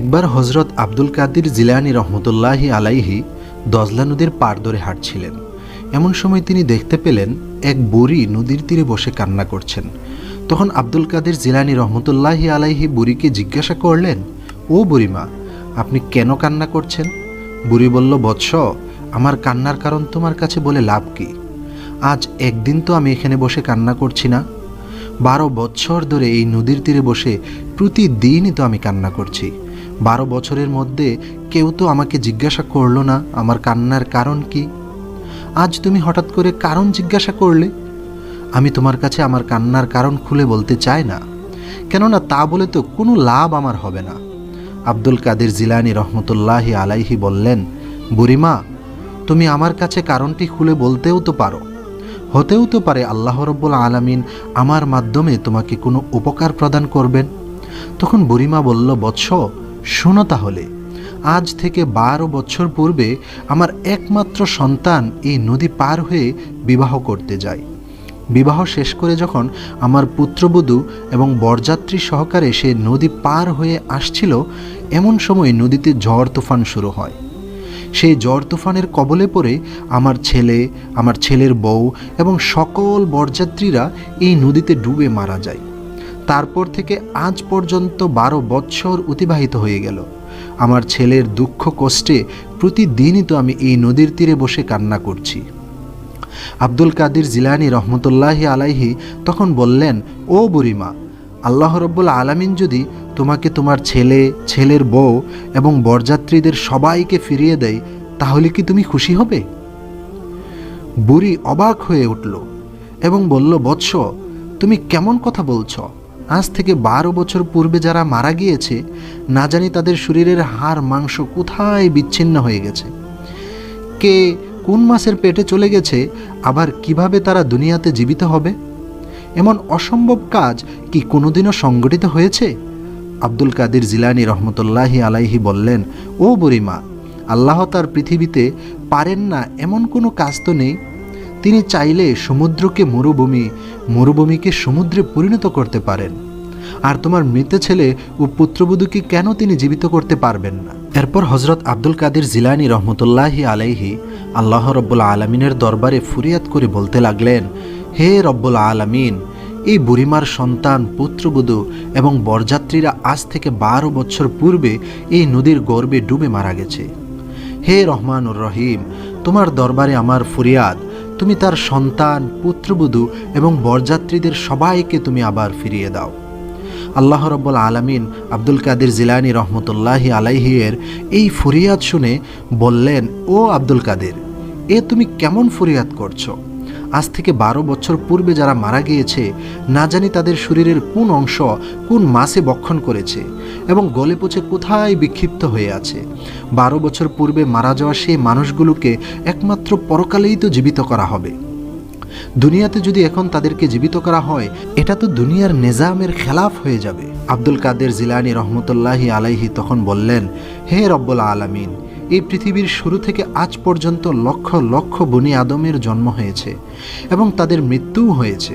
একবার হজরত আব্দুল কাদির জিলানি রহমতুল্লাহি আলাইহি দজলা নদীর পার ধরে হাঁটছিলেন। এমন সময় তিনি দেখতে পেলেন এক বুড়ি নদীর তীরে বসে কান্না করছেন। তখন আব্দুল কাদের জিলানি রহমতুল্লাহি আলাইহি বুড়িকে জিজ্ঞাসা করলেন, ও বুড়িমা, আপনি কেন কান্না করছেন? বুড়ি বলল, বৎস, আমার কান্নার কারণ তোমার কাছে বলে লাভ কি? আজ একদিন তো আমি এখানে বসে কান্না করছি না। বারো বৎসর ধরে এই নদীর তীরে বসে প্রতিদিনই তো আমি কান্না করছি। বারো বছরের মধ্যে কেউ তো আমাকে জিজ্ঞাসা করল না, আমার কান্নার কারণ কি? আজ তুমি হঠাৎ করে কারণ জিজ্ঞাসা করলে? আমি তোমার কাছে আমার কান্নার কারণ খুলে বলতে চাই না। কেননা তা বলে তো কোনো লাভ আমার হবে না। আব্দুল কাদের জিলানি রহমতুল্লাহি আলাইহি বললেন, বুড়িমা, তুমি আমার কাছে কারণটি খুলে বলতেও তো পারো। হতেও তো পারে আল্লাহ রব্বুল আলামিন আমার মাধ্যমে তোমাকে কোনো উপকার প্রদান করবেন। তখন বুড়িমা বলল, বৎস শোনো তাহলে, আজ থেকে বারো বছর পূর্বে আমার একমাত্র সন্তান এই নদী পার হয়ে বিবাহ করতে যায়। বিবাহ শেষ করে যখন আমার পুত্রবধূ এবং বরযাত্রী সহকারে সে নদী পার হয়ে আসছিল, এমন সময় নদীতে ঝড় তুফান শুরু হয়। সেই ঝড় তুফানের কবলে পড়ে আমার ছেলে, আমার ছেলের বউ এবং সকল বরযাত্রীরা এই নদীতে ডুবে মারা যায়। তারপর থেকে আজ পর্যন্ত বারো বৎসর অতিবাহিত হয়ে গেল। আমার ছেলের দুঃখ কষ্টে প্রতিদিনই তো আমি এই নদীর তীরে বসে কান্না করছি। আব্দুল কাদির জিলানি রহমতুল্লাহি আলাইহি তখন বললেন, ও বুড়িমা, আল্লাহ রব্বুল আলামিন যদি তোমাকে তোমার ছেলে, ছেলের বউ এবং বরযাত্রীদের সবাইকে ফিরিয়ে দেয়, তাহলে কি তুমি খুশি হবে? বুড়ি অবাক হয়ে উঠল এবং বলল, বৎস, তুমি কেমন কথা বলছো? আজ থেকে বারো বছর পূর্বে যারা মারা গিয়েছে, না জানি তাদের শরীরের হাড়, মাংস কোথায় বিচ্ছিন্ন হয়ে গেছে। কে কোন মাসের পেটে চলে গেছে, আবার কীভাবে তারা দুনিয়াতে জীবিত হবে? এমন অসম্ভব কাজ কি কোনোদিনও সংগঠিত হয়েছে? আব্দুল কাদির জিলানি রহমতুল্লাহি আলাইহি বললেন, ও বুড়িমা, আল্লাহ তার পৃথিবীতে পারেন না এমন কোনো কাজ তো নেই। তিনি চাইলে সমুদ্রকে মরুভূমি, মরুভূমিকে সমুদ্রে পরিণত করতে পারেন। আর তোমার মৃত ছেলে ও পুত্রবধূকে কেন তিনি জীবিত করতে পারবেন না? এরপর হজরত আব্দুল কাদের জিলানি রহমতুল্লাহি আলাইহি আল্লাহ রব্বুল আলমিনের দরবারে ফুরিয়াদ করে বলতে লাগলেন, হে রব্বুল আলমিন, এই বুড়িমার সন্তান, পুত্রবধূ এবং বরযাত্রীরা আজ থেকে বারো বছর পূর্বে এই নদীর গর্বে ডুবে মারা গেছে। হে রহমানুর রহিম, তোমার দরবারে আমার ফুরিয়াদ তুমি তার সন্তান, পুত্রবধূ এবং বরযাত্রীদের সবাইকে তুমি আবার ফিরিয়ে দাও। আল্লাহ রব্বুল আলমিন আব্দুল কাদের জিলানি রহমতুল্লাহি আলাইহিয়ের এই ফরিয়াদ শুনে বললেন, ও আব্দুল কাদের, এ তুমি কেমন ফরিয়াদ করছ? আজ থেকে বারো বছর পূর্বে যারা মারা গিয়েছে, না জানি তাদের শরীরের কোন অংশ কোন মাসে বক্ষণ করেছে এবং গলে পচে কোথায় বিক্ষিপ্ত হয়ে আছে। বারো বছর পূর্বে মারা যাওয়া সেই মানুষগুলোকে একমাত্র পরকালেই তো জীবিত করা হবে। দুনিয়াতে যদি এখন তাদেরকে জীবিত করা হয়, এটা তো দুনিয়ার নেজামের খেলাফ হয়ে যাবে। আব্দুল কাদের জিলানি রহমতুল্লাহি আলাইহি তখন বললেন, হে রব্বুল আলামিন এই পৃথিবীর শুরু থেকে আজ পর্যন্ত লক্ষ লক্ষ বনি আদমের জন্ম হয়েছে এবং তাদের মৃত্যুও হয়েছে।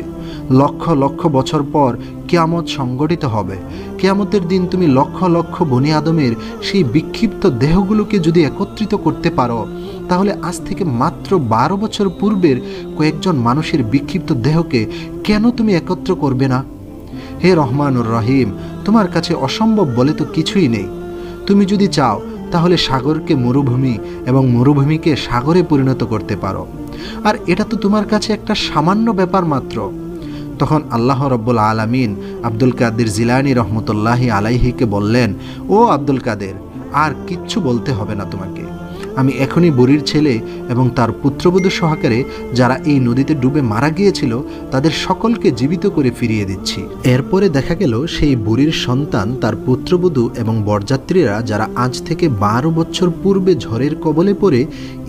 লক্ষ লক্ষ বছর পর কেয়ামত সংগঠিত হবে। কেয়ামতের দিন তুমি লক্ষ লক্ষ বনি আদমের সেই বিক্ষিপ্ত দেহগুলোকে যদি একত্রিত করতে পারো, তাহলে আজ থেকে মাত্র বারো বছর পূর্বের কয়েকজন মানুষের বিক্ষিপ্ত দেহকে কেন তুমি একত্র করবে না? হে রহমানুর রহিম, তোমার কাছে অসম্ভব বলে তো কিছুই নেই। তুমি যদি চাও তাহলে সাগরকে মরুভূমি এবং মরুভূমিকে সাগরে পরিণত করতে পারো। আর এটা তো তোমার কাছে একটা সামান্য ব্যাপার মাত্র। তখন আল্লাহ রব্বুল আলমিন আব্দুল কাদের জিলানি রহমতুল্লাহি আলাইহিকে বললেন, ও আব্দুল কাদের, আর কিচ্ছু বলতে হবে না তোমাকে। আমি এখনই বুড়ির ছেলে এবং তার পুত্রবধূ সহকারে যারা এই নদীতে ডুবে মারা গিয়েছিল, তাদের সকলকে জীবিত করে ফিরিয়ে দিচ্ছি। এরপরে দেখা গেল সেই বুড়ির সন্তান, তার পুত্রবধূ এবং বরযাত্রীরা যারা আজ থেকে বারো বছর পূর্বে ঝড়ের কবলে পড়ে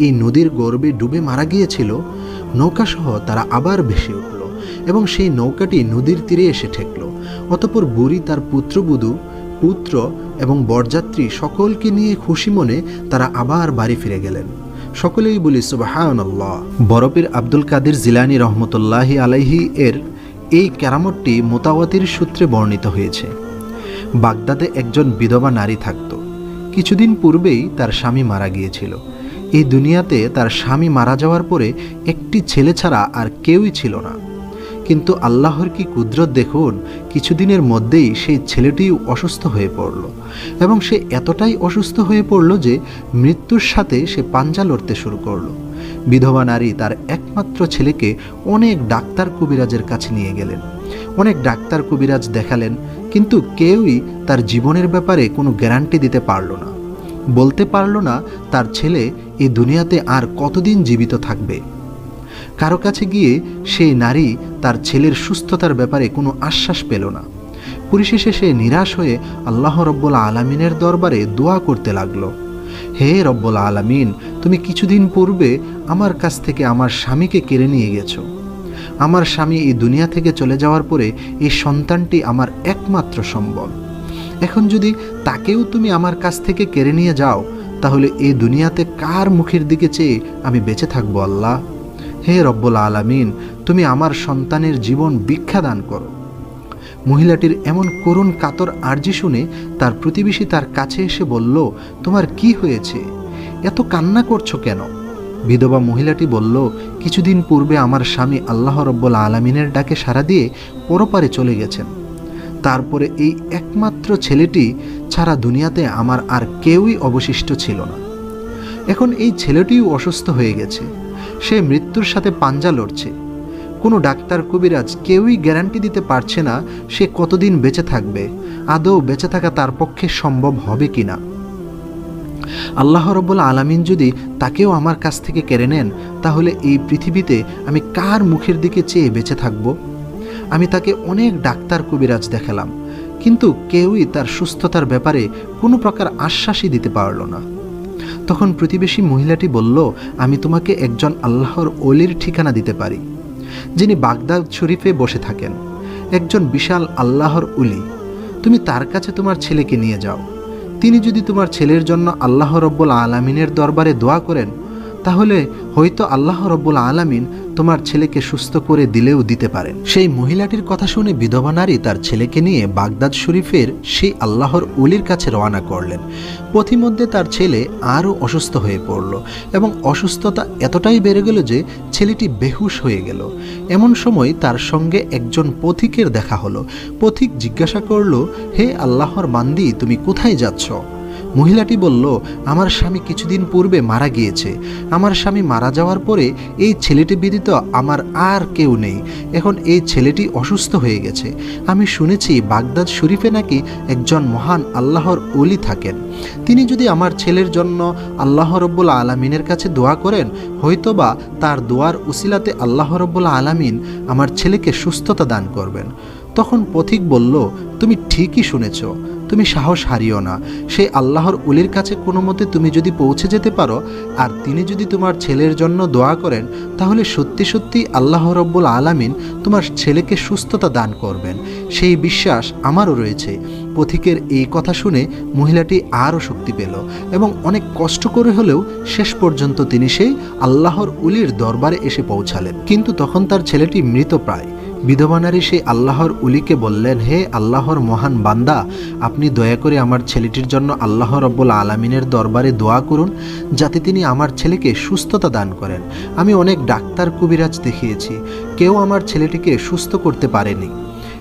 এই নদীর গর্বে ডুবে মারা গিয়েছিল নৌকাসহ তারা আবার ভেসে উঠল এবং সেই নৌকাটি নদীর তীরে এসে ঠেকল। অতপর বুড়ি তার পুত্রবধূ, পুত্র এবং বরযাত্রী সকলকে নিয়ে খুশি মনে তারা আবার বাড়ি ফিরে গেলেন। সকলেই বলি সুবাহান বরফের আব্দুল কাদের জিলানি রহমতুল্লাহি আলাইহি এর এই কেরামতটি মোতাওয়াতির সূত্রে বর্ণিত হয়েছে। বাগদাদে একজন বিধবা নারী থাকত। কিছুদিন পূর্বেই তার স্বামী মারা গিয়েছিল। এই দুনিয়াতে তার স্বামী মারা যাওয়ার পরে একটি ছেলে ছাড়া আর কেউই ছিল না। কিন্তু আল্লাহর কি কুদরত দেখুন, কিছুদিনের মধ্যেই সেই ছেলেটিও অসুস্থ হয়ে পড়ল। এবং সে এতটাই অসুস্থ হয়ে পড়ল যে মৃত্যুর সাথে সে পাঞ্জা লড়তে শুরু করল। বিধবা নারী তার একমাত্র ছেলেকে অনেক ডাক্তার কবিরাজের কাছে নিয়ে গেলেন। অনেক ডাক্তার কবিরাজ দেখালেন, কিন্তু কেউই তার জীবনের ব্যাপারে কোনো গ্যারান্টি দিতে পারল না। বলতে পারল না, তার ছেলে এই দুনিয়াতে আর কতদিন জীবিত থাকবে। কারও কাছে গিয়ে সেই নারী তার ছেলের সুস্থতার ব্যাপারে কোনো আশ্বাস পেল না। পরিশেষে সে নিরাশ হয়ে আল্লাহ রব্বুল আলমিনের দরবারে দোয়া করতে লাগল। হে রব্বুল আলমিন, তুমি কিছুদিন পূর্বে আমার কাছ থেকে আমার স্বামীকে কেড়ে নিয়ে গেছো। আমার স্বামী এই দুনিয়া থেকে চলে যাওয়ার পরে এই সন্তানটি আমার একমাত্র সম্বল। এখন যদি তাকেও তুমি আমার কাছ থেকে কেড়ে নিয়ে যাও, তাহলে এই দুনিয়াতে কার মুখের দিকে চেয়ে আমি বেঁচে থাকব আল্লাহ? হে রব্বুল আলামিন, তুমি আমার সন্তানের জীবন ভিক্ষা দান করো। মহিলাটির এমন করুণ কাতর আর্জি শুনে তার প্রতিবেশী তার কাছে এসে বলল, তোমার কি হয়েছে? এত কান্না করছ কেন? বিধবা মহিলাটি বলল, কিছুদিন পূর্বে আমার স্বামী আল্লাহ রব্বুল আলমিনের ডাকে সাড়া দিয়ে পরপারে চলে গেছেন। তারপরে এই একমাত্র ছেলেটি ছাড়া দুনিয়াতে আমার আর কেউই অবশিষ্ট ছিল না। এখন এই ছেলেটিও অসুস্থ হয়ে গেছে। সে মৃত্যুর সাথে পাঞ্জা লড়ছে। কোনো ডাক্তার কবিরাজ কেউই গ্যারান্টি দিতে পারছে না সে কতদিন বেঁচে থাকবে, আদৌ বেঁচে থাকা তার পক্ষে সম্ভব হবে কি না আল্লাহ রব্বুল আলামিন যদি তাকেও আমার কাছ থেকে কেড়ে নেন, তাহলে এই পৃথিবীতে আমি কার মুখের দিকে চেয়ে বেঁচে থাকব? আমি তাকে অনেক ডাক্তার কবিরাজ দেখালাম, কিন্তু কেউই তার সুস্থতার ব্যাপারে কোনো প্রকার আশ্বাসই দিতে পারল না। তখন প্রতিবেশী মহিলাটি বলল, আমি তোমাকে একজন আল্লাহর অলির ঠিকানা দিতে পারি, যিনি বাগদাদ শরীফে বসে থাকেন। একজন বিশাল আল্লাহর উলি তুমি তার কাছে তোমার ছেলেকে নিয়ে যাও। তিনি যদি তোমার ছেলের জন্য আল্লাহ রব্বুল আলমিনের দরবারে দোয়া করেন তাহলে হয়তো আল্লাহ রব্বুল আলামিন তোমার ছেলেকে সুস্থ করে দিলেও দিতে পারেন। সেই মহিলাটির কথা শুনে বিধবা নারী তার ছেলেকে নিয়ে বাগদাদ শরীফের সেই আল্লাহর উলির কাছে রওনা করলেন। পথিমধ্যে তার ছেলে আরও অসুস্থ হয়ে পড়ল এবং অসুস্থতা এতটাই বেড়ে গেল যে ছেলেটি বেহুশ হয়ে গেল। এমন সময় তার সঙ্গে একজন পথিকের দেখা হলো। পথিক জিজ্ঞাসা করল, হে আল্লাহর বান্দি, তুমি কোথায় যাচ্ছ? মহিলাটি বলল, আমার স্বামী কিছুদিন পূর্বে মারা গিয়েছে। আমার স্বামী মারা যাওয়ার পরে এই ছেলেটি ব্যতীত আমার আর কেউ নেই। এখন এই ছেলেটি অসুস্থ হয়ে গেছে। আমি শুনেছি বাগদাদ শরীফে নাকি একজন মহান আল্লাহর অলি থাকেন। তিনি যদি আমার ছেলের জন্য আল্লাহ রব্বুল আলমিনের কাছে দোয়া করেন, হয়তোবা তার দোয়ার উসিলাতে আল্লাহ রব্বুল আলমিন আমার ছেলেকে সুস্থতা দান করবেন। তখন পথিক বলল, তুমি ঠিকই শুনেছ। তুমি সাহস হারিও না। সেই আল্লাহর উলির কাছে কোনো মতে তুমি যদি পৌঁছে যেতে পারো, আর তিনি যদি তোমার ছেলের জন্য দোয়া করেন, তাহলে সত্যি সত্যি আল্লাহ রব্বুল আলামিন তোমার ছেলেকে সুস্থতা দান করবেন। সেই বিশ্বাস আমারও রয়েছে। পথিকের এই কথা শুনে মহিলাটি আরও শক্তি পেল এবং অনেক কষ্ট করে হলেও শেষ পর্যন্ত তিনি সেই আল্লাহর উলির দরবারে এসে পৌঁছালেন। কিন্তু তখন তার ছেলেটি মৃতপ্রায় বিধবা নারী সেই আল্লাহর উলিকে বললেন, হে আল্লাহর মহান বান্দা, আপনি দয়া করে আমার ছেলেটির জন্য আল্লাহ রব্বুল আলমিনের দরবারে দোয়া করুন, যাতে তিনি আমার ছেলেকে সুস্থতা দান করেন। আমি অনেক ডাক্তার কবিরাজ দেখিয়েছি। কেউ আমার ছেলেটিকে সুস্থ করতে পারেনি।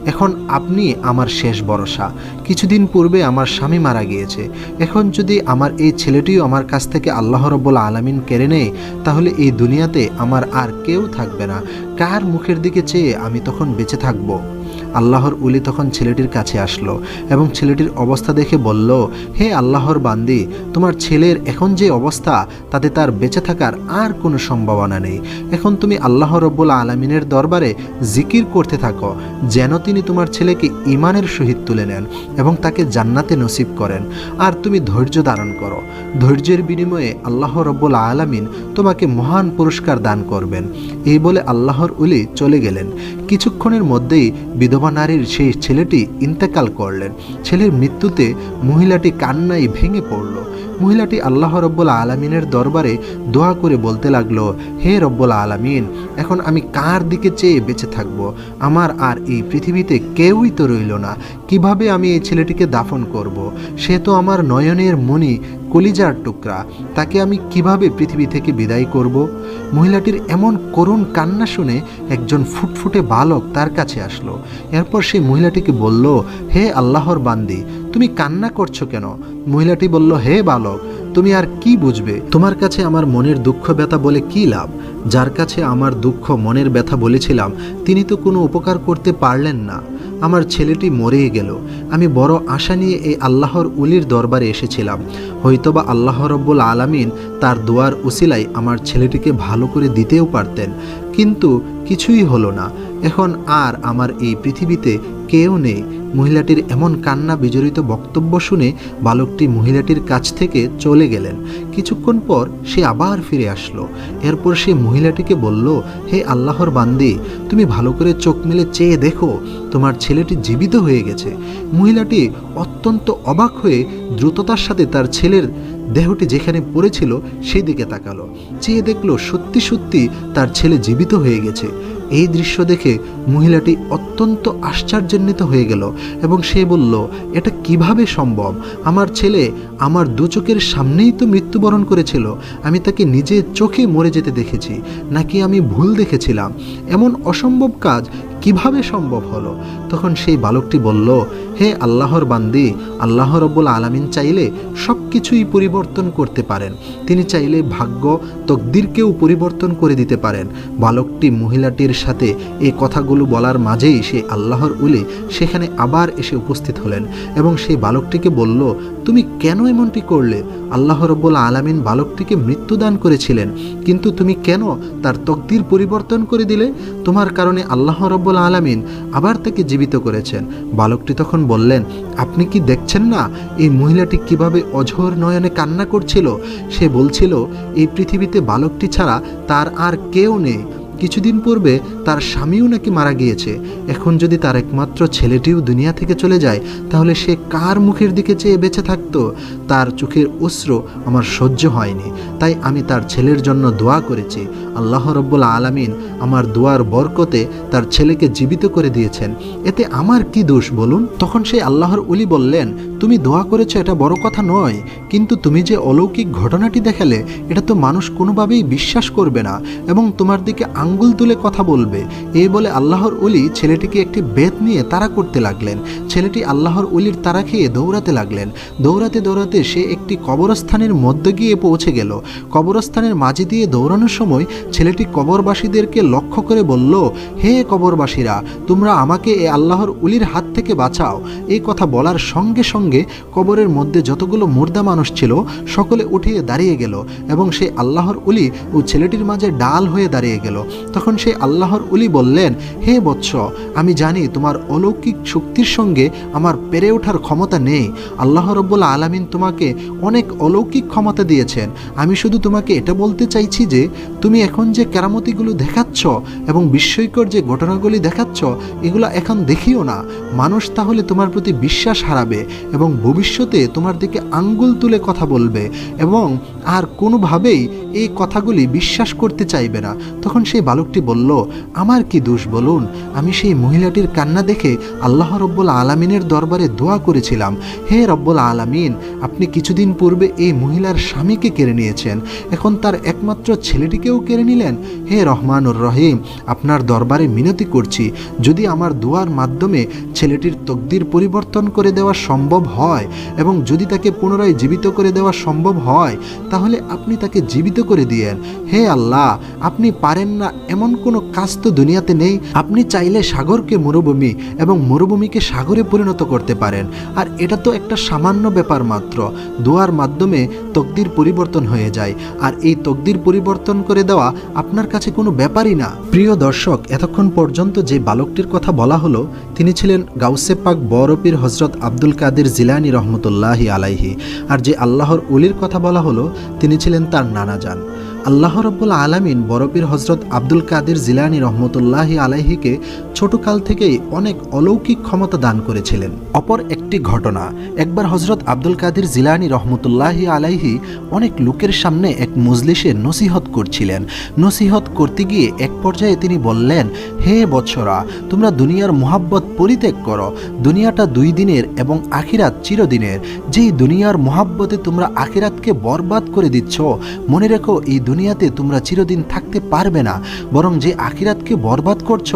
এখন আপনি আমার শেষ ভরসা। কিছুদিন পূর্বে আমার স্বামী মারা গিয়েছে। এখন যদি আমার এই ছেলেটিও আমার কাছ থেকে আল্লাহ রব্বুল আলমিন কেড়ে নেয়, তাহলে এই দুনিয়াতে আমার আর কেউ থাকবে না। কার মুখের দিকে চেয়ে আমি তখন বেঁচে থাকব? আল্লাহর উলি তখন ছেলেটির কাছে আসলো এবং ছেলেটির অবস্থা দেখে বলল, হে আল্লাহর বান্দি, তোমার ছেলের এখন যে অবস্থা, তাতে তার বেঁচে থাকার আর কোনো সম্ভাবনা নেই। এখন তুমি আল্লাহ রব্বুল আলমিনের দরবারে জিকির করতে থাকো, যেন তিনি তোমার ছেলেকে ইমানের সহিত তুলে নেন এবং তাকে জান্নাতে নসিব করেন। আর তুমি ধৈর্য ধারণ করো। ধৈর্যের বিনিময়ে আল্লাহ রব্বুল আলমিন তোমাকে মহান পুরস্কার দান করবেন। এই বলে আল্লাহর উলি চলে গেলেন। কিছুক্ষণের মধ্যেই বিধবা নারীর সেই ছেলেটি ইন্তেকাল করলেন। ছেলের মৃত্যুতে মহিলাটি কান্নায় ভেঙে পড়ল। মহিলাটি আল্লাহ রব্বুল আলমিনের দরবারে দোয়া করে বলতে লাগল, হে রব্বুল আলমিন, এখন আমি কার দিকে চেয়ে বেঁচে থাকব? আমার আর এই পৃথিবীতে কেউই তো রইল না। কীভাবে আমি এই ছেলেটিকে দাফন করব? সে তো আমার নয়নের মণি কলিজার টুকরা। তাকে আমি কীভাবে পৃথিবী থেকে বিদায় করব? মহিলাটির এমন করুণ কান্না শুনে একজন ফুটফুটে বালক তার কাছে আসলো। এরপর সেই মহিলাটিকে বলল, হে আল্লাহর বান্দি তুমি কান্না করছ কেন? মহিলাটি বলল, হে বালক, তুমি আর কি বুঝবে? তোমার কাছে আমার মনের দুঃখ ব্যথা বলে কি লাভ? যার কাছে আমার দুঃখ মনের ব্যথা বলেছিলাম, তিনি তো কোনো উপকার করতে পারলেন না। আমার ছেলেটি মরেই গেল। আমি বড় আশা নিয়ে এই আল্লাহর উলির দরবারে এসেছিলাম। হয়তোবা আল্লাহ রব্বুল আলামিন তার দোয়ার উসিলাই আমার ছেলেটিকে ভালো করে দিতেও পারতেন। কিন্তু কিছুই হলো না। এখন আর আমার এই পৃথিবীতে কেউ নেই। মহিলাটির এমন কান্না বিজড়িত বক্তব্য শুনে বালকটি মহিলাটির কাছ থেকে চলে গেলেন। কিছুক্ষণ পর সে আবার ফিরে আসলো। এরপর সে মহিলাটিকে বলল, হে আল্লাহর বান্দি, তুমি ভালো করে চোখ মেলে চেয়ে দেখো, তোমার ছেলেটি জীবিত হয়ে গেছে। মহিলাটি অত্যন্ত অবাক হয়ে দ্রুততার সাথে তার ছেলের দেহটি যেখানে পড়েছিল সেই দিকে তাকালো। চেয়ে দেখল সত্যি সত্যি তার ছেলে জীবিত হয়ে গেছে। এই দৃশ্য দেখে মহিলাটি অত্যন্ত আশ্চর্যান্বিত হয়ে গেল এবং সে বলল, এটা কীভাবে সম্ভব? আমার ছেলে আমার দু চোখের সামনেই তো মৃত্যুবরণ করেছিল। আমি তাকে নিজের চোখে মরে যেতে দেখেছি, নাকি আমি ভুল দেখেছিলাম? এমন অসম্ভব কাজ কীভাবে সম্ভব হলো? তখন সেই বালকটি বলল, হে আল্লাহর বান্দি, আল্লাহ রব্বুল আলামিন চাইলে সব কিছুই পরিবর্তন করতে পারেন। তিনি চাইলে ভাগ্য তকদিরকেও পরিবর্তন করে দিতে পারেন। বালকটি মহিলাটির সাথে এই কথাগুলো বলার মাঝেই সেই আল্লাহর উলি সেখানে আবার এসে উপস্থিত হলেন এবং সেই বালকটিকে বলল তুমি কেন এমনটি করলে? আল্লাহ রব্বুল আলামিন বালকটিকে মৃত্যুদান করেছিলেন। কিন্তু তুমি কেন তার তকদির পরিবর্তন করে দিলে? তোমার কারণে আল্লাহ রব্বুল আলামিন আবার তাকে জীবিত করেছেন। বালকটি তখন বললেন, আপনি কি দেখছেন না? এই মহিলাটি কীভাবে অঝোর নয়নে কান্না করছিল? সে বলছিল, এই পৃথিবীতে বালকটি ছাড়া তার আর কেউ নেই। কিছুদিন পূর্বে তার স্বামীও নাকি মারা গিয়েছে। এখন যদি তার একমাত্র ছেলেটিও দুনিয়া থেকে চলে যায়, তাহলে সে কার মুখের দিকে চেয়ে বেঁচে থাকতো? তার চোখের অস্ত্র আমার সহ্য হয়নি, তাই আমি তার ছেলের জন্য দোয়া করেছি। আল্লাহ রব্বুল আলামিন আমার দোয়ার বরকতে তার ছেলেকে জীবিত করে দিয়েছেন। এতে আমার কি দোষ বলুন? তখন সেই আল্লাহর উলি বললেন, তুমি দোয়া করেছ, এটা বড় কথা নয়। কিন্তু তুমি যে অলৌকিক ঘটনাটি দেখালে, এটা তো মানুষ কোনোভাবেই বিশ্বাস করবে না এবং তোমার দিকে আঙ্গুল তুলে কথা বলবে। এই বলে আল্লাহর উলি ছেলেটিকে একটি বেত নিয়ে তারা করতে লাগলেন। ছেলেটি আল্লাহর উলির তারা খেয়ে দৌড়াতে লাগলেন। দৌড়াতে দৌড়াতে সে একটি কবরস্থানের মধ্যে গিয়ে পৌঁছে গেল। কবরস্থানের মাঝে দিয়ে দৌড়ানোর সময় ছেলেটি কবরবাসীদেরকে লক্ষ্য করে বলল, হে কবরবাসীরা, তোমরা আমাকে এ আল্লাহর উলির হাত থেকে বাঁচাও। এই কথা বলার সঙ্গে সঙ্গে কবরের মধ্যে যতগুলো মুর্দা মানুষ ছিল, সকলে উঠিয়ে দাঁড়িয়ে গেল এবং সেই আল্লাহর উলি ও ছেলেটির মাঝে ডাল হয়ে দাঁড়িয়ে গেল। তখন সেই আল্লাহর উলি বললেন, হে বৎস, আমি জানি তোমার অলৌকিক শক্তির সঙ্গে আমার পেরে ওঠার ক্ষমতা নেই। আল্লাহ রব্বুল আলামিন তোমাকে অনেক অলৌকিক ক্ষমতা দিয়েছেন। আমি শুধু তোমাকে এটা বলতে চাইছি যে, তুমি এখন যে কেরামতিগুলো দেখাচ্ছ এবং বিস্ময়কর যে ঘটনাগুলি দেখাচ্ছ, এগুলো এখন দেখিও না। মানুষ তাহলে তোমার প্রতি বিশ্বাস হারাবে এবং ভবিষ্যতে তোমার দিকে আঙ্গুল তুলে কথা বলবে এবং আর কোনোভাবেই এই কথাগুলি বিশ্বাস করতে চাইবে না। তখন সেই বালকটি বলল, আমার কি দোষ বলুন? আমি সেই মহিলাটির কান্না দেখে আল্লাহ রব্বুল আলমিনের দরবারে দোয়া করেছিলাম। হে রব্বুল আলামিন, আপনি কিছুদিন পূর্বে এই মহিলার স্বামীকে কেড়ে নিয়েছেন। এখন তার একমাত্র ছেলেটিকেও কেড়ে নিলেন, হে রহমানুর রহিম, আপনার দরবারে মিনতি করছি। যদি আমার দোয়ার মাধ্যমে ছেলেটির তকদির পরিবর্তন করে দেওয়া সম্ভব হয় এবং যদি তাকে পুনরায় জীবিত করে দেওয়া সম্ভব হয়, তাহলে আপনি তাকে জীবিত করে দিয়েন। হে আল্লাহ, আপনি পারেন না, এমন কোনো কাজ তো দুনিয়াতে নেই। আপনি চাইলে সাগরকে মরুভূমি এবং মরুভূমিকে সাগরে পরিণত করতে পারেন। আর এটা তো একটা সামান্য ব্যাপার মাত্র। দোয়ার মাধ্যমে তকদির পরিবর্তন হয়ে যায়। আর এই তকদির পরিবর্তন করে দেওয়া আপনার কাছে কোনো ব্যাপারই না। প্রিয় দর্শক, এতক্ষণ পর্যন্ত যে বালকটির কথা বলা হলো, তিনি ছিলেন গাউসে পাক বরপির হজরত আব্দুল কাদের জিলানি রহমতুল্লাহি আলাইহি। আর যে আল্লাহর উলির কথা বলা হলো, তিনি ছিলেন তার নানা যান আল্লাহ রব্বুল আলামিন বরফের হজরত আব্দুল কাদের জিলানি রহমতুল্লাহি আলাইহিকে ছোটকাল থেকেই অনেক অলৌকিক ক্ষমতা দান করেছিলেন। অপর একটি ঘটনা, একবার হজরত আব্দুল কাদের জিলানি রহমতুল্লাহি আলাইহি অনেক লোকের সামনে এক মজলিসে নসিহত করছিলেন। নসিহত করতে গিয়ে এক পর্যায়ে তিনি বললেন, হে বৎসরা, তোমরা দুনিয়ার মোহাব্বত পরিত্যাগ করো। দুনিয়াটা দুই দিনের এবং আখিরাত চিরদিনের। যেই দুনিয়ার মোহাব্বতে তোমরা আখিরাতকে বরবাদ করে দিচ্ছ, মনে রেখো এই দুনিয়াতে তোমরা চিরদিন থাকতে পারবে না, বরং যে আখিরাতকে বরবাদ করছ,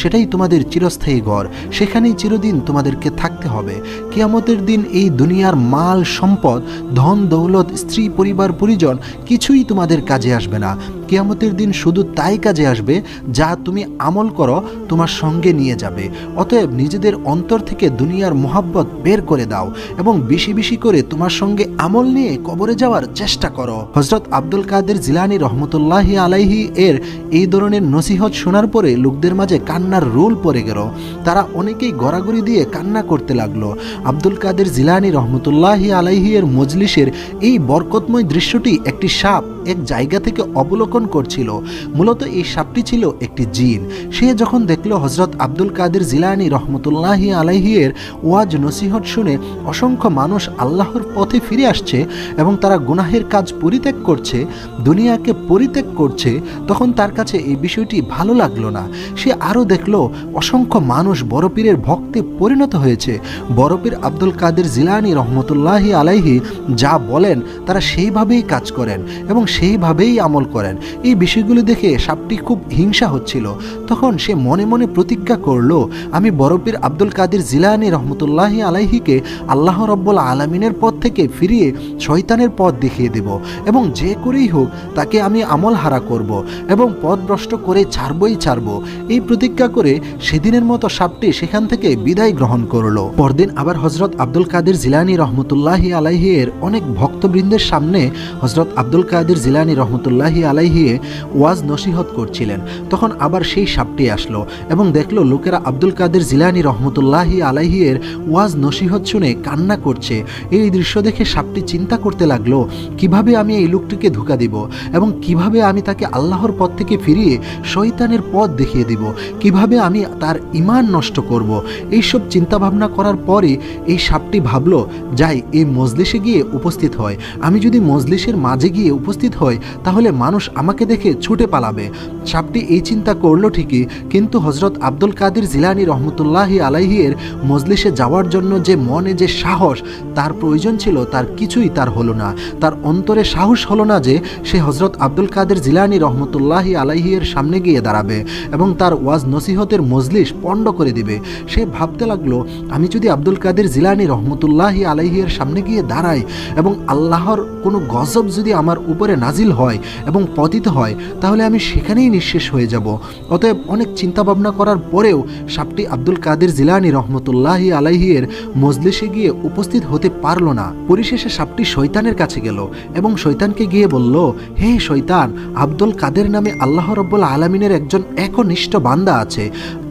সেটাই তোমাদের চিরস্থায়ী ঘর। সেখানেই চিরদিন তোমাদেরকে থাকতে হবে। কেয়ামতের দিন এই দুনিয়ার মাল, সম্পদ, ধন, দৌলত, স্ত্রী, পরিবার, পরিজন কিছুই তোমাদের কাজে আসবে না। কেয়ামতের দিন শুধু তাই কাজে আসবে যা তুমি আমল করো, তোমার সঙ্গে নিয়ে যাবে। অতএব নিজেদের অন্তর থেকে দুনিয়ার মোহাব্বত বের করে দাও এবং বেশি বেশি করে তোমার সঙ্গে আমল নিয়ে কবরে যাওয়ার চেষ্টা করো। হজরত আব্দুল কাদের জিলানি রহমতুল্লাহি আলাইহি এর এই ধরনের নসিহত শোনার পরে লোকদের মাঝে কান্নার রোল পড়ে গেল। তারা অনেকেই গড়াগড়ি দিয়ে কান্না করতে লাগল। আব্দুল কাদের জিলানি রহমতুল্লাহি আলাইহি এর মজলিসের এই বরকতময় দৃশ্যটি একটি সাপ এক জায়গা থেকে অবলোকন করছিল। মূলত এই সাপটি ছিল একটি জিন। সে যখন দেখল হজরত আব্দুল কাদের জিলানি রহমতুল্লাহি আলাইহিয়ের ওয়াজ নসিহত শুনে অসংখ্য মানুষ আল্লাহর পথে ফিরে আসছে এবং তারা গুনাহের কাজ পরিত্যাগ করছে, দুনিয়াকে পরিত্যাগ করছে, তখন তার কাছে এই বিষয়টি ভালো লাগল না। সে আরও দেখল, অসংখ্য মানুষ বড়পীরের ভক্তে পরিণত হয়েছে। বড়পীর আব্দুল কাদের জিলানি রহমতুল্লাহি আলাইহি যা বলেন, তারা সেইভাবেই কাজ করেন এবং সেইভাবেই আমল করেন। এই বিষয়গুলো দেখে সাপটি খুব হিংসা হচ্ছিল। তখন সে মনে মনে প্রতিজ্ঞা করল, আমি বরফের আব্দুল কাদের জিলানি রহমতুল্লাহি আলাইহিকে আল্লাহ রব্বুল আলমিনের পথ থেকে ফিরিয়ে শয়তানের পথ দেখিয়ে দেব এবং যে করেই হোক তাকে আমি আমল হারা করব এবং পথভ্রষ্ট করে ছাড়বই ছাড়ব। এই প্রতিজ্ঞা করে সেদিনের মতো সাপটি সেখান থেকে বিদায় গ্রহণ করল। পরদিন আবার হজরত আব্দুল কাদের জিলানি রহমতুল্লাহি আলাইহি এর অনেক ভক্তবৃন্দের সামনে হজরত আব্দুল কাদের জিলানি রহমতুল্লাহি আলাইহি ওয়াজ নসিহত করছিলেন। তখন আবার সেই সাপটি আসলো এবং দেখল লোকেরা আব্দুল কাদের জিলানি রহমতুল্লাহি আলাইহিয়ের ওয়াজ নসিহত শুনে কান্না করছে। এই দৃশ্য দেখে সাপটি চিন্তা করতে লাগল, কীভাবে আমি এই লোকটিকে ধোকা দিব এবং কীভাবে আমি তাকে আল্লাহর পথ থেকে ফিরিয়ে শয়তানের পথ দেখিয়ে দিব? কীভাবে আমি তার ইমান নষ্ট করব? এইসব চিন্তা ভাবনা করার পরে এই সাপটি ভাবলো, যাই, এই মজলিসে গিয়ে উপস্থিত হয়। আমি যদি মজলিসের মাঝে গিয়ে উপস্থিত হই, তাহলে মানুষ আমাকে দেখে ছুটে পালাবে। সাপটি এই চিন্তা করল ঠিকই, কিন্তু হজরত আব্দুল কাদের জিলানি রহমতুল্লাহি আলাইহিয়ের মজলিসে যাওয়ার জন্য যে মনে যে সাহস, তার প্রয়োজন ছিল, তার কিছুই তার হলো না। তার অন্তরে সাহস হলো না যে, সে হজরত আব্দুল কাদের জিলানি রহমতুল্লাহি আলাইহির সামনে গিয়ে দাঁড়াবে এবং তার ওয়াজ নসিহতের মজলিস পণ্ড করে দিবে। সে ভাবতে লাগল, আমি যদি আব্দুল কাদের জিলানি রহমতুল্লাহি আলাইহির সামনে গিয়ে দাঁড়াই এবং আল্লাহর কোনো গজব যদি আমার উপরে নাজিল হয় এবং পতিত হয়, তাহলে আমি সেখানেই নিঃশেষ হয়ে যাব। অতএব অনেক চিন্তা ভাবনা করার পরেও সাপটি আব্দুল কাদের জিলানি রহমতুল্লাহি আলাইহির মজলিসে গিয়ে উপস্থিত হতে পারল না। পরিশেষে সাপটি শৈতানের কাছে গেল এবং শৈতানকে গিয়ে বলল, হে শৈতান আব্দুল কাদের নামে আল্লাহ রব্বুল আলমিনের একজন একনিষ্ঠ বান্দা আছে।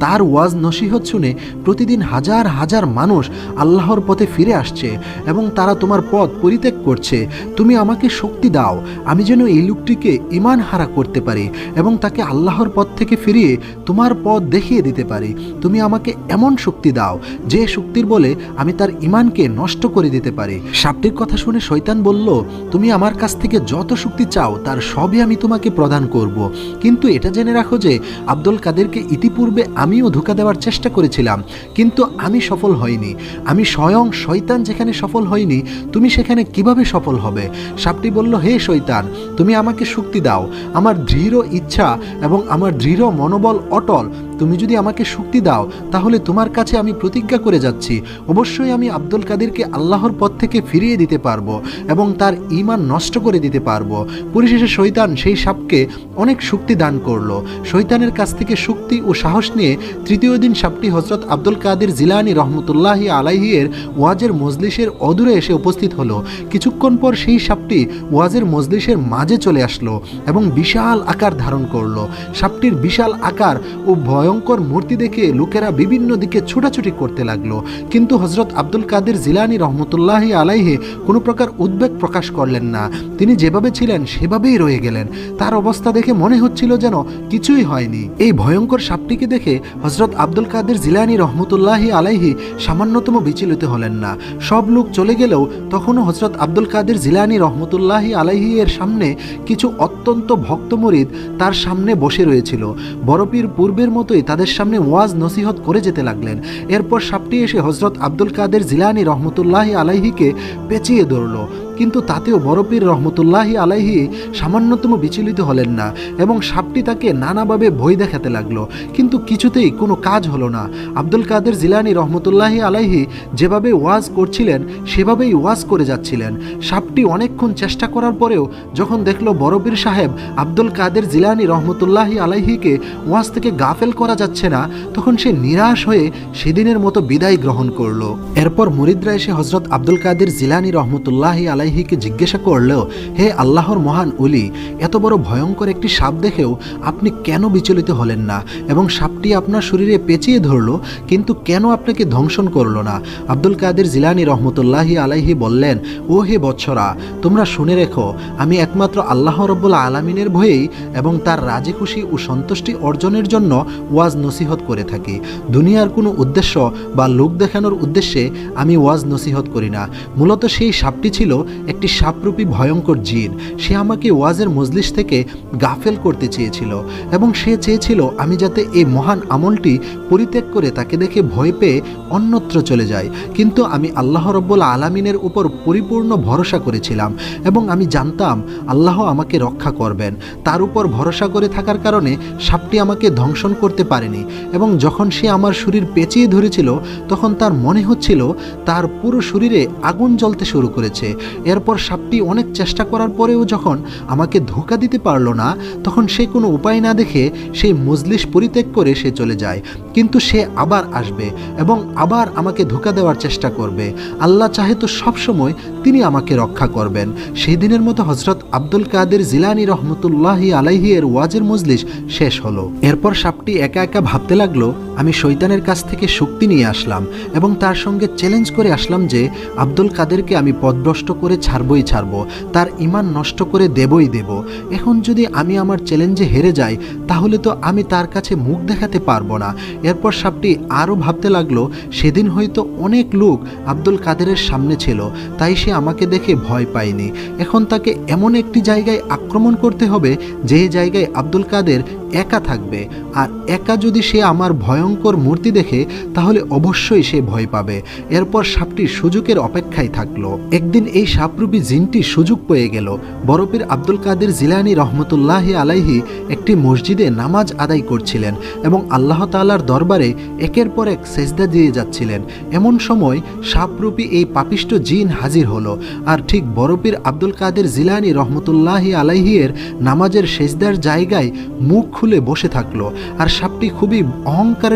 তার ওয়াজ নসিহত শুনে প্রতিদিন হাজার হাজার মানুষ আল্লাহর পথে ফিরে আসছে এবং তারা তোমার পথ পরিত্যাগ করছে। তুমি আমাকে শক্তি দাও, আমি যেন এই লোকটিকে ইমান হারা করতে পারি এবং তাকে আল্লাহর পথ থেকে ফিরিয়ে তোমার পথ দেখিয়ে দিতে পারি। তুমি আমাকে এমন শক্তি দাও, যে শক্তির বলে আমি তার ইমানকে নষ্ট করে দিতে পারি। সাপটির কথা শুনে শৈতান বলল, তুমি আমার কাছ থেকে যত শক্তি চাও, তার সবই আমি তোমাকে প্রদান করব। কিন্তু এটা জেনে রাখো যে আব্দুল কাদেরকে ইতিপূর্বে আমিও ধোকা দেওয়ার চেষ্টা করেছিলাম, কিন্তু আমি সফল হইনি। আমি স্বয়ং শৈতান যেখানে সফল হইনি, তুমি সেখানে কীভাবে সফল হবে? সাপটি বলল, হে শৈতান তুমি আমাকে শক্তি দাও। আমার দৃঢ় ইচ্ছা এবং আমার দৃঢ় মনোবল অটল। তুমি যদি আমাকে শক্তি দাও, তাহলে তোমার কাছে আমি প্রতিজ্ঞা করে যাচ্ছি। অবশ্যই আমি আব্দুল কাদেরকে আল্লাহর পথ থেকে ফিরিয়ে দিতে পারব এবং তার ইমান নষ্ট করে দিতে পারব। পরিশেষে শৈতান সেই সাপকে অনেক শক্তি দান করল। শৈতানের কাছ থেকে শক্তি ও সাহস নিয়ে তৃতীয় দিন সাপটি হজরত আব্দুল কাদের জিলানি রহমতুল্লাহি আলাইহিয়ের ওয়াজের মজলিসের অদূরে এসে উপস্থিত হলো। কিছুক্ষণ পর সেই সাপটি ওয়াজের মজলিসের মাঝে চলে আসলো এবং বিশাল আকার ধারণ করল। সাপটির বিশাল আকার ও ভয় ভয়ঙ্কর মূর্তি দেখে লোকেরা বিভিন্ন দিকে ছুটাছুটি করতে লাগল। কিন্তু হজরত আব্দুল কাদের জিলানি রহমতুল্লাহি আলাইহে কোনো প্রকার উদ্বেগ প্রকাশ করলেন না। তিনি যেভাবে ছিলেন সেভাবেই রয়ে গেলেন। তার অবস্থা দেখে মনে হচ্ছিল যেন কিছুই হয়নি। এই ভয়ঙ্কর সাপটিকে দেখে হজরত আব্দুল কাদের জিলানি রহমতুল্লাহি আলাইহি সামান্যতম বিচলিত হলেন না। সব লোক চলে গেলেও তখনও হজরত আব্দুল কাদের জিলানি রহমতুল্লাহি আলাইহি এর সামনে কিছু অত্যন্ত ভক্ত মুরিদ তার সামনে বসে রয়েছিল। বরফির পূর্বের মতোই তাদের সামনে ওয়াজ নসিহত করে যেতে লাগলেন। এরপর সাপটি এসে হজরত আব্দুল কাদের জিলানি রহমতুল্লাহ আলাইহিকে পেঁচিয়ে ধরল। কিন্তু তাতেও বরফির রহমতুল্লাহি আলাইহি সামান্যতম বিচলিত হলেন না এবং সাপটি তাকে নানাভাবে ভয় দেখাতে লাগল। কিন্তু কিছুতেই কোনো কাজ হলো না। আব্দুল কাদের জিলানি রহমতুল্লাহি আলাইহি যেভাবে ওয়াজ করছিলেন, সেভাবেই ওয়াজ করে যাচ্ছিলেন। সাপটি অনেকক্ষণ চেষ্টা করার পরেও যখন দেখল বরফির সাহেব আব্দুল কাদের জিলানি রহমতুল্লাহি আলাইহিকে ওয়াজ থেকে গাফেল করা যাচ্ছে না, তখন সে নিরাশ হয়ে সেদিনের মতো বিদায় গ্রহণ করল। এরপর মুরিদরা এসে হজরত আব্দুল কাদের জিলানি রহমতুল্লাহি আলাইহিকে জিজ্ঞাসা করলেও, হে আল্লাহর মহান উলি এত বড় ভয়ঙ্কর একটি সাপ দেখেও আপনি কেন বিচলিত হলেন না? এবং সাপটি আপনার শরীরে পেঁচিয়ে ধরলো, কিন্তু কেন আপনাকে ধ্বংসন করল না? আব্দুল কাদের জিলানি রহমতুল্লাহি আলাইহি বললেন, ও হে বৎসরা, তোমরা শুনে রেখো, আমি একমাত্র আল্লাহ রব্বুল আলমিনের ভয়েই এবং তার রাজি খুশি ও সন্তুষ্টি অর্জনের জন্য ওয়াজ নসিহত করে থাকি। দুনিয়ার কোনো উদ্দেশ্য বা লোক দেখানোর উদ্দেশ্যে আমি ওয়াজ নসিহত করি না। মূলত সেই সাপটি ছিল একটি সাপরূপী ভয়ঙ্কর জিন। সে আমাকে ওয়াজের মজলিস থেকে গাফেল করতে চেয়েছিল এবং সে চেয়েছিল আমি যাতে এই মহান আমলটি পরিত্যাগ করে তাকে দেখে ভয় পেয়ে অন্যত্র চলে যাই কিন্তু আমি আল্লাহ রব্বুল আলমিনের উপর পরিপূর্ণ ভরসা করেছিলাম এবং আমি জানতাম আল্লাহ আমাকে রক্ষা করবেন। তার উপর ভরসা করে থাকার কারণে সাপটি আমাকে ধ্বংসন করতে পারেনি এবং যখন সে আমার শরীর পেঁচিয়ে ধরেছিল, তখন তার মনে হচ্ছিল তার পুরো শরীরে আগুন জ্বলতে শুরু করেছে এরপর সাপটি অনেক চেষ্টা করার পরেও যখন আমাকে ধোকা দিতে পারল না, তখন সে কোনো উপায় না দেখে সেই মজলিস পরিত্যাগ করে সে চলে যায়। কিন্তু সে আবার আসবে এবং আবার আমাকে ধোকা দেওয়ার চেষ্টা করবে। আল্লাহ চাহে তো সবসময় তিনি আমাকে রক্ষা করবেন। সেই দিনের মতো হজরত আব্দুল কাদের জিলানি রহমতুল্লাহি আলাইহি এর ওয়াজের মজলিস শেষ হলো। এরপর সাপটি একা একা ভাবতে লাগল আমি শৈতানের কাছ থেকে শক্তি নিয়ে আসলাম এবং তার সঙ্গে চ্যালেঞ্জ করে আসলাম যে আব্দুল কাদেরকে আমি পদভ্রষ্ট করে ছাড়বই ছাড়ব, তার ইমান নষ্ট করে দেবই দেব। এখন যদি আমি আমার চ্যালেঞ্জে হেরে যাই, তাহলে তো আমি তার কাছে মুখ দেখাতে পারব না। এরপর সাপটি আরও ভাবতে লাগল, সেদিন হয়তো অনেক লোক আব্দুল কাদেরের সামনে ছিল, তাই সে আমাকে দেখে ভয় পায়নি। এখন তাকে এমন একটি জায়গায় আক্রমণ করতে হবে, যে জায়গায় আব্দুল কাদের একা থাকবে। আর একা যদি সে আমার ভয়ঙ্কর মূর্তি দেখে তাহলে অবশ্যই সে ভয় পাবে। এরপর সাপটি সুযোগের অপেক্ষায় থাকল। একদিন এই সাপরূপী জিনটি সুযোগ পেয়ে গেল। বরফের আব্দুল কাদের জিলানি রহমতুল্লাহি আলাইহি একটি মসজিদে নামাজ আদায় করছিলেন এবং আল্লাহ তাআলার দরবারে একের পর এক সেজদা দিয়ে যাচ্ছিলেন। এমন সময় সাপরূপী এই পাপিষ্ট জিন হাজির হলো আর ঠিক বরফের আব্দুল কাদের জিলানি রহমতুল্লাহি আলাইহিয়ের নামাজের সেজদার জায়গায় মুখ খুলে বসে থাকল। আর সাপটি খুবই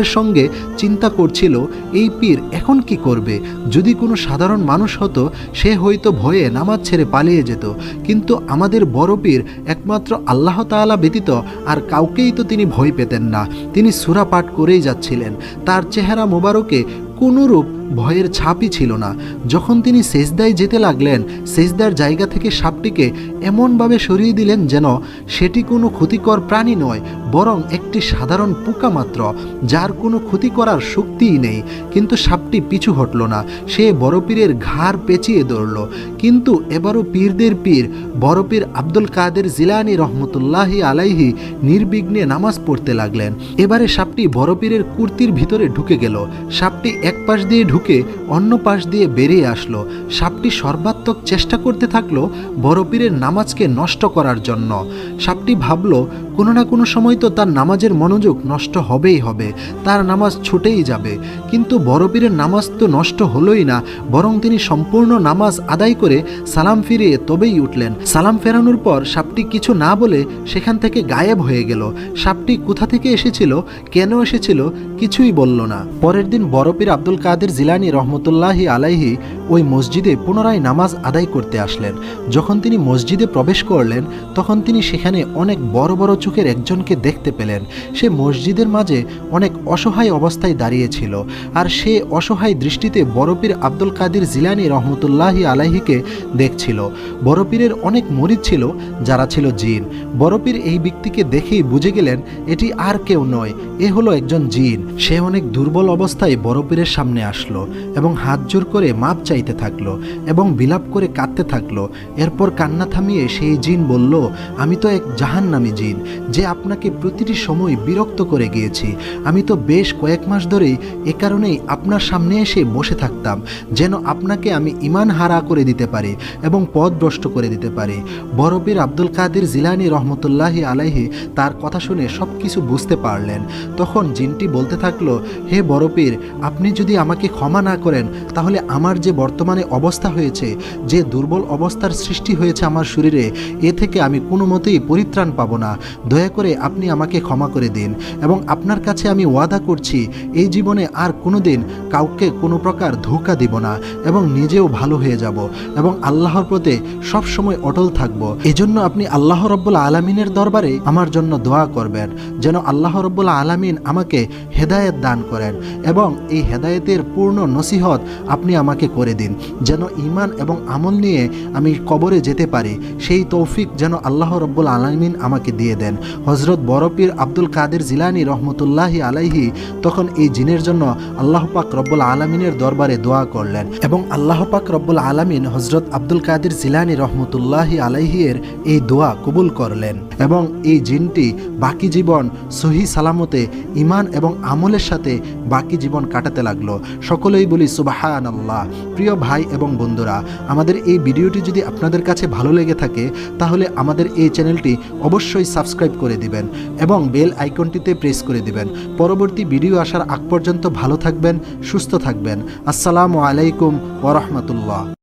অহংকারের সঙ্গে চিন্তা করছিল, এই পীর এখন কি করবে? যদি কোনো সাধারণ মানুষ হতো, সে হয়তো ভয়ে নামাজ ছেড়ে পালিয়ে যেত। কিন্তু আমাদের বড় পীর একমাত্র আল্লাহ তালা ব্যতীত আর কাউকেই তো তিনি ভয় পেতেন না। তিনি সুরা পাঠ করেই যাচ্ছিলেন। তার চেহারা মোবারকে কোনোরূপ ভয়ের ছাপই ছিল না। যখন তিনি সেজদায় যেতে লাগলেন, সেজদার জায়গা থেকে সাপটিকে এমনভাবে সরিয়ে দিলেন যেন সেটি কোনো ক্ষতিকর প্রাণী নয়, বরং একটি সাধারণ পোকা মাত্র, যার কোনো ক্ষতি করার শক্তিই নেই। কিন্তু সাপটি পিছু হটল না, সে বড় পীরের ঘাড় পেঁচিয়ে ধরল। কিন্তু এবারও পীরদের পীর, বড় পীর আব্দুল কাদের জিলানি রহমতুল্লাহি আলাইহি নির্বিঘ্নে নামাজ পড়তে লাগলেন। এবারে সাপটি বড় পীরের কুর্তির ভিতরে ঢুকে গেল। সাপটি এক পাশ দিয়ে ঢুকে অন্য পাশ দিয়ে বেরিয়ে আসলো। সাপটি সর্বাত্মক চেষ্টা করতে থাকল বড় পীরের নামাজকে নষ্ট করার জন্য। সাপটি ভাবলো কোনো না কোনো সময় তো তার নামাজের মনোযোগ নষ্ট হবেই হবে, তার নামাজ ছুটেই যাবে। কিন্তু বড় পীরের নামাজ তো নষ্ট হলোই না, বরং তিনি সম্পূর্ণ নামাজ আদায় করে সালাম ফিরিয়ে তবেই উঠলেন। সালাম ফেরানোর পর সাপটি কিছু না বলে সেখান থেকে গায়েব হয়ে গেল। সাপটি কোথা থেকে এসেছিল, কেন এসেছিল, কিছুই বলল না। পরের দিন বড় পীর আব্দুল কাদের জিলানি রহমতুল্লাহি আলাইহি ওই মসজিদে পুনরায় নামাজ আদায় করতে আসলেন। যখন তিনি মসজিদে প্রবেশ করলেন, তখন তিনি সেখানে অনেক বড় বড় ভিক্ষুকের একজনকে দেখতে পেলেন। সে মসজিদের মাঝে অনেক অসহায় অবস্থায় দাঁড়িয়েছিল আর সে অসহায় দৃষ্টিতে বড়পীর আব্দুল কাদির জিলানি রহমতুল্লাহি আলাহিকে দেখছিল। বড়পীরের অনেক মরিদ ছিল, যারা ছিল জিন। বড়পীর এই ব্যক্তিকে দেখেই বুঝে গেলেন, এটি আর কেউ নয়, এ হলো একজন জিন। সে অনেক দুর্বল অবস্থায় বড়পীরের সামনে আসলো এবং হাত জোর করে মাপ চাইতে থাকল এবং বিলাপ করে কাঁদতে থাকল। এরপর কান্না থামিয়ে সেই জিন বলল, আমি তো এক জাহান্নামী জিন যে আপনাকে প্রতিটি সময় বিরক্ত করে গিয়েছি। আমি তো বেশ কয়েক মাস ধরেই এ কারণেই আপনার সামনে এসে বসে থাকতাম, যেন আপনাকে আমি ইমান হারা করে দিতে পারি এবং পথ ভ্রষ্ট করে দিতে পারি। বরবীর আব্দুল কাদের জিলানি রহমতুল্লাহি আলাইহি তার কথা শুনে সব কিছু বুঝতে পারলেন। তখন জিনটি বলতে থাকল, হে বরপীর আপনি যদি আমাকে ক্ষমা না করেন, তাহলে আমার যে বর্তমানে অবস্থা হয়েছে, যে দুর্বল অবস্থার সৃষ্টি হয়েছে আমার শরীরে, এ থেকে আমি কোনো মতেই পরিত্রাণ পাবো না। দয়া করে আপনি আমাকে ক্ষমা করে দিন এবং আপনার কাছে আমি ওয়াদা করছি, এই জীবনে আর কোনো দিন কাউকে কোনো প্রকার ধোকা দিব না এবং নিজেও ভালো হয়ে যাব এবং আল্লাহর প্রতি সবসময় অটল থাকব। এজন্য আপনি আল্লাহ রব্বুল আলমিনের দরবারে আমার জন্য দোয়া করবেন, যেন আল্লাহ রব্বুল আলমিন আমাকে হেদায়েত দান করেন এবং এই হেদায়েতের পূর্ণ নসিহত আপনি আমাকে করে দিন, যেন ইমান এবং আমল নিয়ে আমি কবরে যেতে পারি। সেই তৌফিক যেন আল্লাহ রব্বুল আলমিন আমাকে দিয়ে দেন। হজরত বরপীর আব্দুল কাদের জিলানি রহমতুল্লাহি আলাইহি তখন এই জিনের জন্য আল্লাহ পাক রব্বুল আলমিনের দরবারে দোয়া করলেন এবং আল্লাহ পাক রব্বুল আলমিন হজরত আব্দুল কাদের জিলানি রহমতুল্লাহি আলাইহির এই দোয়া কবুল করলেন এবং এই জিনটি বাকি জীবন সহি সালামতে ইমান এবং আমলের সাথে বাকি জীবন কাটাতে লাগল। সকলেই বলি সুবাহান আল্লাহ প্রিয় ভাই এবং বন্ধুরা, আমাদের এই ভিডিওটি যদি আপনাদের কাছে ভালো লেগে থাকে, তাহলে আমাদের এই চ্যানেলটি অবশ্যই সাবস্ক্রাইব করে দিবেন এবং বেল আইকনটিতে প্রেস করে দিবেন। পরবর্তী ভিডিও আসার আগ পর্যন্ত ভালো থাকবেন, সুস্থ থাকবেন। আসসালামু আলাইকুম ওরহমতুল্লাহ